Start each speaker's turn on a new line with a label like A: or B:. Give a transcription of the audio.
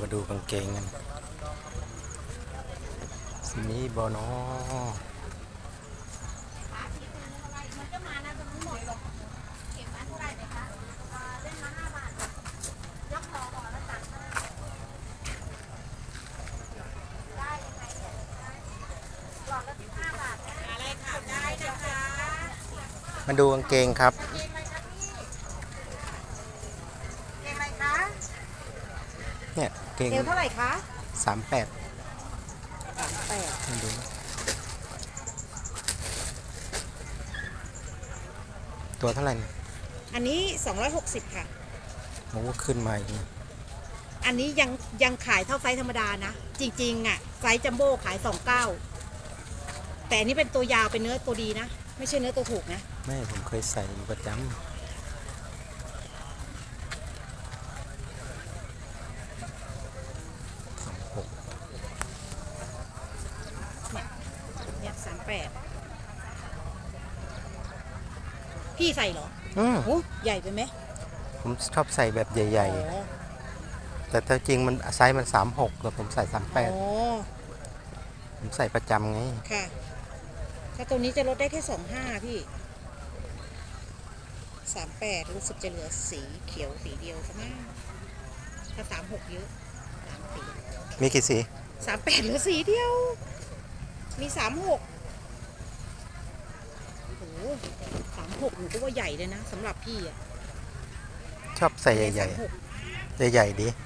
A: มาดูกางเกงกันสีนี้บอนอมาดูกางเกงครับ
B: เกงอะไรคะ
A: เนี่ยเกง
B: เอวเท่าไหร่คะ
A: สามแปด
B: สามแปด
A: มาดูตัวเท่าไหร่เนี่ย
B: อันนี้260ค่ะ
A: โอ้ขึ้นมาอีกนี่
B: อันนี้ยังยังขายเท่าไซส์ธรรมดานะ จริงๆอะไซส์จัมโบ้ขาย29แต่อันนี้เป็นตัวยาวเป็นเนื้อตัวดีนะ ไม่ใช่เนื้อตัวถูกนะ
A: แม่ผมเคยใส่อยู่ประจำสองหก
B: เนี่ยสาม แปดพี่ใส่เหรอ
A: อืม
B: โอ้ใหญ่ไปไหม
A: ผมชอบใส่แบบใหญ่
B: อ๋อ
A: ๆ แต่ถ้าจริงมันไซส์มันสามหกแต่ผมใส่สามแปด
B: อ๋อ
A: ผมใส่ประจำไง
B: ค่ะ ถ้าตัวนี้จะลดได้แค่สองห้าพี่สามแปดรู้สึกจะเหลือสีเขียวสีเดียวใช่ไหมถ้าสามหกเยอะสามสี
A: มีกี่สี
B: สามแปดเหลือสีเดียว มีสามหกโอ้ สามหกหนูก็ว่าใหญ่เลยนะสำหรับพี่อะ
A: ชอบใส่ใหญ่
B: 36
A: ๆใหญ่ๆดี
B: ค